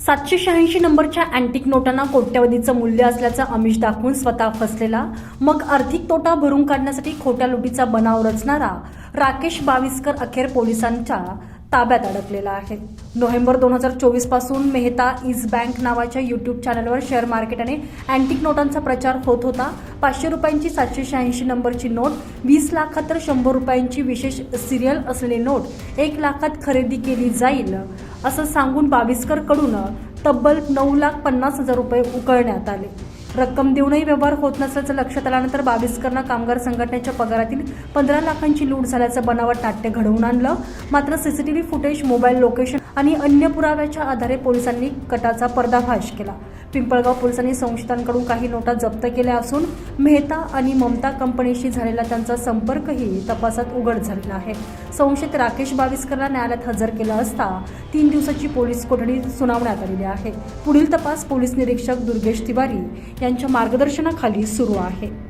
सातशे शहाऐंशी नंबरच्या अँटिक नोटांना कोट्यवधीचं मूल्य असल्याचं अमिष दाखवून स्वतः फसलेला मग आर्थिक तोटा भरून काढण्यासाठी खोट्या लुटीचा बनाव रचणारा राकेश बाविस्कर अखेर पोलिसांच्या ताब्यात अडकलेला आहे. नोव्हेंबर दोन हजार चोवीसपासून मेहता इज बँक नावाच्या युट्यूब चॅनलवर शेअर मार्केट आणि अँटिक नोटांचा प्रचार होत होता. पाचशे रुपयांची सातशे शहाऐंशी नंबरची नोट वीस लाखात तर शंभर रुपयांची विशेष सिरियल असलेली नोट एक लाखात खरेदी केली जाईल. असं सांगून बाविस्करकडून तब्बल नऊ लाख पन्नास हजार रुपये उकळण्यात आले. रक्कम देऊनही व्यवहार होत नसल्याचं लक्षात आल्यानंतर बावीसकरना कामगार संघटनेच्या पगारातील पंधरा लाखांची लूट झाल्याचं बनावट नाट्य घडवून आणलं. मात्र सीसीटीव्ही फुटेज मोबाईल लोकेशन आणि अन्य पुराव्याच्या आधारे पोलिसांनी कटाचा पर्दाफाश केला. पिंपळगाव पोलिसांनी संशयितांकडून काही नोटा जप्त केल्या असून मेहता आणि ममता कंपनीशी झालेला त्यांचा संपर्कही तपासात उघड झालेला आहे. संशयित राकेश बाविस्करला न्यायालयात हजर केलं असता तीन दिवसाची पोलीस कोठडी सुनावण्यात आलेली आहे. पुढील तपास पोलीस निरीक्षक दुर्गेश तिवारी यांच्या मार्गदर्शनाखाली सुरू आहे.